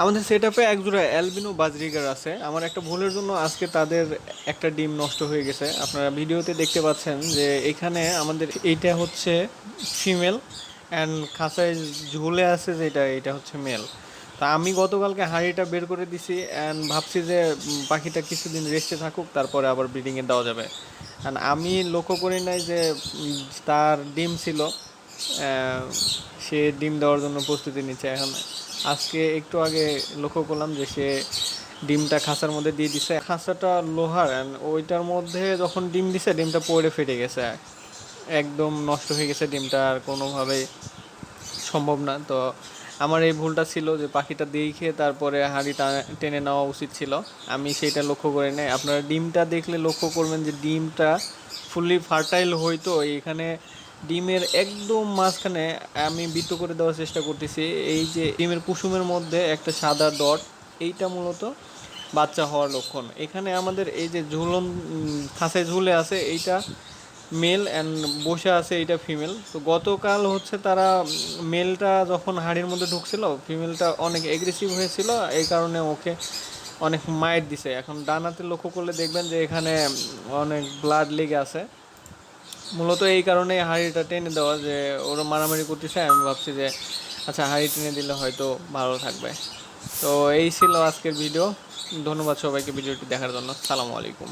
আমাদের সেট আপে একজোড়া অ্যালবিনো বাজরিগার আছে। আমার একটা ভুলের জন্য আজকে তাদের একটা ডিম নষ্ট হয়ে গেছে। আপনারা ভিডিওতে দেখতে পাচ্ছেন যে এখানে আমাদের এইটা হচ্ছে ফিমেল অ্যান্ড খাঁচায় ঝুলে আছে যেটা, এটা হচ্ছে মেল তা আমি গতকালকে হাঁড়িটা বের করে দিছি অ্যান্ড ভাবছি যে পাখিটা কিছুদিন রেস্টে থাকুক, তারপরে আবার ব্রিডিংয়ে দেওয়া যাবে। অ্যান্ড আমি লক্ষ্য করি নাই যে তার ডিম ছিল সে ডিম দেওয়ার জন্য প্রস্তুতি নিচ্ছে এখন। আজকে একটু আগে লক্ষ্য করলাম যে সে ডিমটা খাঁচার মধ্যে দিয়ে দিছে। খাঁচাটা লোহার ওইটার মধ্যে যখন ডিম দিছে, ডিমটা পড়ে ফেটে গেছে। একদম নষ্ট হয়ে গেছে ডিমটা আর কোনোভাবেই সম্ভব না। তো আমার এই ভুলটা ছিল যে পাখিটা দেখে তারপরে হাঁড়ি টেনে নেওয়া উচিত ছিল। আমি সেটা লক্ষ্য করি নাই। আপনারা ডিমটা দেখলে লক্ষ্য করবেন যে ডিমটা ফুললি ফার্টাইল হয়তো এখানে ডিমের একদম মাঝখানে আমি বৃত্ত করে দেওয়ার চেষ্টা করতেছি। এই যে ডিমের কুসুমের মধ্যে একটা সাদা ডট, এইটা মূলত বাচ্চা হওয়ার লক্ষণ। এখানে আমাদের এই যে ঝুলন খাঁচায় ঝুলে আছে, এইটা মেল অ্যান্ড বসে আছে এইটা ফিমেল তো গতকাল হচ্ছে তারা মেলটা যখন হাড়ির মধ্যে ঢুকছিল ফিমেলটা অনেক এগ্রেসিভ হয়েছিল, এই কারণে ওকে অনেক মায়ের দিছে। এখন ডানাতে লক্ষ্য করলে দেখবেন যে এখানে অনেক ব্লাড লেগে আছে। মূলত এই কারণে হাঁড়িটা টেনে দেওয়া যে ওরা মারামারি করতেছে, আমি ভাবছি যে আচ্ছা হাঁড়ি টেনে দিলে হয়তো ভালো থাকবে। তো এই ছিল আজকের ভিডিও। ধন্যবাদ সবাইকে ভিডিওটি দেখার জন্য। সালামু আলাইকুম।